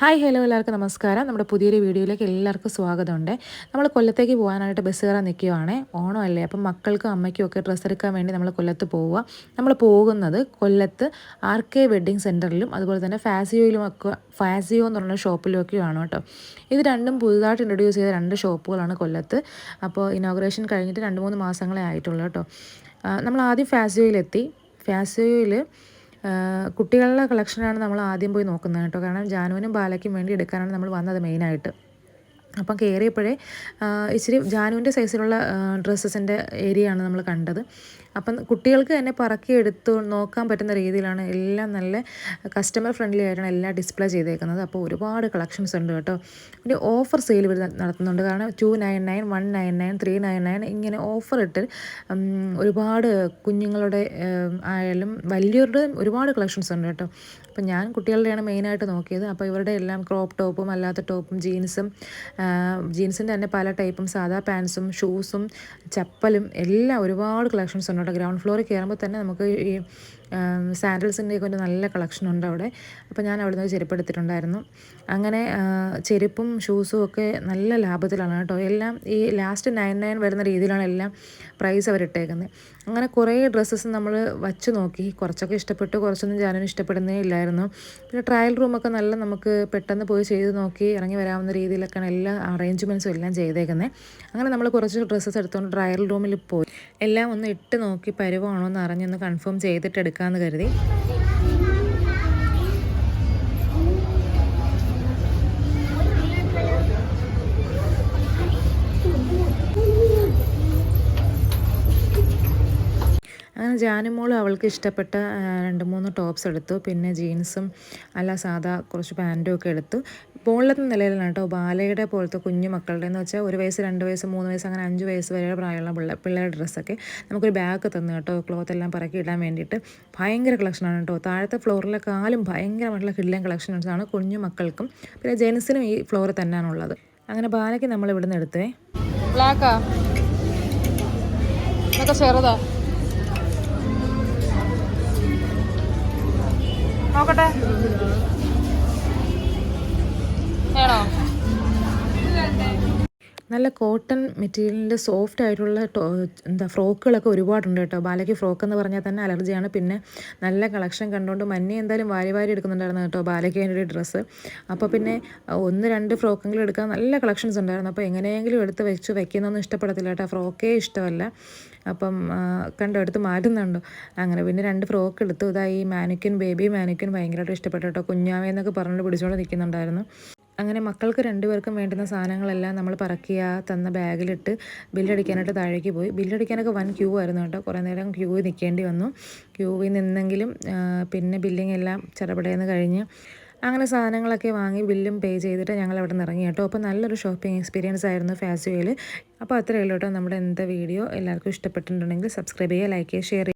Hi hello എല്ലാവർക്കും നമസ്കാരം. നമ്മുടെ പുതിയൊരു വീഡിയോയിലേക്ക് എല്ലാവർക്കും സ്വാഗതമുണ്ട്. നമ്മൾ കൊല്ലത്തേക്ക് പോകാനായിട്ട് ബസ് കയറാൻ നിൽക്കുവാണേ ഓണം അല്ലേ അപ്പം മക്കൾക്കും അമ്മയ്ക്കും ഒക്കെ ഡ്രസ്സ് എടുക്കാൻ വേണ്ടി നമ്മൾ കൊല്ലത്ത് പോവുക. നമ്മൾ പോകുന്നത് കൊല്ലത്ത് ആർ കെ വെഡ്ഡിങ് സെന്ററിലും അതുപോലെ തന്നെ ഫാസിയോയിലും ഒക്കെ ഫാസിയോ എന്ന് പറഞ്ഞ ഷോപ്പിലൊക്കെയാണ് കേട്ടോ. ഇത് രണ്ടും പുതുതായിട്ട് ഇൻട്രൊഡ്യൂസ് ചെയ്ത രണ്ട് ഷോപ്പുകളാണ് കൊല്ലത്ത്. അപ്പോൾ ഇനോഗ്രേഷൻ കഴിഞ്ഞിട്ട് രണ്ട് മൂന്ന് മാസങ്ങളെ ആയിട്ടുള്ളൂ കേട്ടോ. നമ്മൾ ആദ്യം ഫാസിയോയിലെത്തി. ഫാസിയോയിൽ കുട്ടികളുടെ കളക്ഷനാണ് നമ്മൾ ആദ്യം പോയി നോക്കുന്നത് കേട്ടോ. കാരണം ജാനുവിനും ബാലയ്ക്കും വേണ്ടി എടുക്കാനാണ് നമ്മൾ വന്നത് മെയിനായിട്ട് അപ്പം കയറിയപ്പോഴേ ഇച്ചിരി ജാനുവിന്റെ സൈസിലുള്ള ഡ്രസ്സസിന്റെ ഏരിയയാണ് നമ്മൾ കണ്ടത്. അപ്പം കുട്ടികൾക്ക് തന്നെ പറക്കി എടുത്ത് നോക്കാൻ പറ്റുന്ന രീതിയിലാണ് എല്ലാം നല്ല കസ്റ്റമർ ഫ്രണ്ട്ലി ആയിട്ടാണ് എല്ലാം ഡിസ്പ്ലേ ചെയ്തേക്കുന്നത്. അപ്പോൾ ഒരുപാട് കളക്ഷൻസ് ഉണ്ട് കേട്ടോ. പിന്നെ ഓഫർ സെയിൽ ഇവർ നടത്തുന്നുണ്ട്. കാരണം two nine nine one nine nine three nine nine ഇങ്ങനെ ഓഫർ ഇട്ട് ഒരുപാട് കുഞ്ഞുങ്ങളുടെ ആയാലും വലിയവരുടെ ഒരുപാട് കളക്ഷൻസ് ഉണ്ട് കേട്ടോ. അപ്പം ഞാൻ കുട്ടികളുടെയാണ് മെയിനായിട്ട് നോക്കിയത്. അപ്പോൾ ഇവരുടെ എല്ലാം ക്രോപ്പ് ടോപ്പും അല്ലാത്ത ടോപ്പും ജീൻസും ജീൻസിന്റെ തന്നെ പല ടൈപ്പും സാധാ പാൻസും ഷൂസും ചപ്പലും എല്ലാം ഒരുപാട് കളക്ഷൻസ് ഉണ്ട് കേട്ടോ. ഗ്രൗണ്ട് ഫ്ലോറിൽ കയറുമ്പോൾ തന്നെ നമുക്ക് ഈ സാൻഡൽസിന്റെയൊക്കെ ഒരു നല്ല കളക്ഷൻ ഉണ്ട് അവിടെ. അപ്പോൾ ഞാൻ അവിടെ നിന്ന് ചെരുപ്പ് എടുത്തിട്ടുണ്ടായിരുന്നു. അങ്ങനെ ചെരുപ്പും ഷൂസും ഒക്കെ നല്ല ലാഭത്തിലാണ് കേട്ടോ. എല്ലാം ഈ ലാസ്റ്റ് നയൻ നയൻ വരുന്ന രീതിയിലാണ് എല്ലാം പ്രൈസ് അവരിട്ടേക്കുന്നത് അങ്ങനെ കുറേ ഡ്രസ്സസ് നമ്മൾ വച്ച് നോക്കി. കുറച്ചൊക്കെ ഇഷ്ടപ്പെട്ടു കുറച്ചൊന്നും ഞാനും ഇഷ്ടപ്പെടുന്നേ ഇല്ലായിരുന്നു. പിന്നെ ട്രയൽ റൂമൊക്കെ നല്ല നമുക്ക് പെട്ടെന്ന് പോയി ചെയ്ത് നോക്കി ഇറങ്ങി വരാവുന്ന രീതിയിലൊക്കെയാണ് എല്ലാ അറേഞ്ച്മെന്റ്സും എല്ലാം ചെയ്തേക്കുന്നത് അങ്ങനെ നമ്മൾ കുറച്ച് ഡ്രസ്സസ് എടുത്തുകൊണ്ട് ട്രയൽ റൂമിൽ പോയി. എല്ലാം ഒന്ന് ഇട്ട് നോക്കി പരുവാണോ എന്ന് അറിഞ്ഞൊന്ന് കൺഫേം ചെയ്തിട്ട് എടുക്കാമെന്ന് കരുതി. ജാനുമോൾ അവൾക്ക് ഇഷ്ടപ്പെട്ട രണ്ട് മൂന്ന് ടോപ്സ് എടുത്തു. പിന്നെ ജീൻസും അല്ല സാധാ കുറച്ച് പാന്റും ഒക്കെ എടുത്തു. മുകളിലത്തെ നിലയിലാണ് കേട്ടോ. ബാലയുടെ പോലത്തെ കുഞ്ഞു മക്കളുടെ എന്ന് വെച്ചാൽ ഒരു വയസ്സ് രണ്ട് വയസ്സ് മൂന്ന് വയസ്സ് അങ്ങനെ അഞ്ച് വയസ്സ് വരെയുള്ള പ്രായമുള്ള പിള്ള പിള്ളേരുടെ ഡ്രസ്സൊക്കെ നമുക്കൊരു ബാഗ് തന്നു കേട്ടോ. ക്ലോത്ത് എല്ലാം പറക്കി ഇടാൻ വേണ്ടിയിട്ട്. ഭയങ്കര കളക്ഷനാണ് കേട്ടോ. താഴത്തെ ഫ്ലോറിലെ കാലും ഭയങ്കരമായിട്ടുള്ള കിഡ്ലൻ കളക്ഷൻസാണ് കുഞ്ഞു മക്കൾക്കും. പിന്നെ ജെൻസിനും ഈ ഫ്ലോറിൽ തന്നെയാണുള്ളത് അങ്ങനെ ബാലയ്ക്ക് നമ്മൾ ഇവിടുന്ന് എടുത്തേ. ബ്ലാക്കാ ചെറുതാ? നോക്കട്ടെ. നല്ല കോട്ടൺ മെറ്റീരിയലിന്റെ സോഫ്റ്റ് ആയിട്ടുള്ള എന്താ ഫ്രോക്കുകളൊക്കെ ഒരുപാടുണ്ട് കേട്ടോ. ബാലയ്ക്ക് ഫ്രോക്ക് എന്ന് പറഞ്ഞാൽ തന്നെ അലർജിയാണ്. പിന്നെ നല്ല കളക്ഷൻ കണ്ടുകൊണ്ട് മഞ്ഞ എന്തായാലും വാരി വാരി എടുക്കുന്നുണ്ടായിരുന്നു കേട്ടോ ബാലയ്ക്ക് വേണ്ടി ഡ്രസ്സ്. അപ്പോൾ പിന്നെ ഒന്ന് രണ്ട് ഫ്രോക്കെങ്കിലും എടുക്കാൻ നല്ല കളക്ഷൻസ് ഉണ്ടായിരുന്നു. അപ്പോൾ എങ്ങനെയെങ്കിലും എടുത്ത് വെച്ച് വയ്ക്കുന്നൊന്നും ഇഷ്ടപ്പെടത്തില്ല കേട്ടോ. ഫ്രോക്കേ ഇഷ്ടമല്ല. അപ്പം കണ്ടോ എടുത്ത് മാറ്റുന്നുണ്ടോ. അങ്ങനെ പിന്നെ രണ്ട് ഫ്രോക്ക് എടുത്തു. ഇതായി മാനിക്കൻ ബേബി മാനിക്കൻ ഭയങ്കരമായിട്ട് ഇഷ്ടപ്പെട്ടു കേട്ടോ. കുഞ്ഞാവെന്നൊക്കെ പറഞ്ഞിട്ട് പിടിച്ചുകൊണ്ട് നിൽക്കുന്നുണ്ടായിരുന്നു. അങ്ങനെ മക്കൾക്ക് രണ്ടുപേർക്കും വേണ്ടുന്ന സാധനങ്ങളെല്ലാം നമ്മൾ പറക്കിയ തന്ന ബാഗിലിട്ട് ബില്ലടിക്കാനായിട്ട് താഴേക്ക് പോയി. ബില്ലടിക്കാനൊക്കെ വൻ ക്യൂ ആയിരുന്നു കേട്ടോ. കുറേ നേരം ക്യൂ നിൽക്കേണ്ടി വന്നു. ക്യൂവിൽ നിന്നെങ്കിലും പിന്നെ ബില്ലിംഗ് എല്ലാം ചെറുപടയെന്ന് കഴിഞ്ഞ് അങ്ങനെ സാധനങ്ങളൊക്കെ വാങ്ങി ബില്ലും പേ ചെയ്തിട്ട് ഞങ്ങൾ അവിടെ നിന്ന് ഇറങ്ങി കേട്ടോ. അപ്പോൾ നല്ലൊരു ഷോപ്പിംഗ് എക്സ്പീരിയൻസ് ആയിരുന്നു ഫാസിയോയിൽ. അപ്പോൾ അത്രയേ ഉള്ളൂ കേട്ടോ നമ്മുടെ എന്താ വീഡിയോ. എല്ലാവർക്കും ഇഷ്ടപ്പെട്ടിട്ടുണ്ടെങ്കിൽ സബ്സ്ക്രൈബ് ചെയ്യുക ലൈക്ക് ചെയ്യുക ഷെയർ ചെയ്യുക.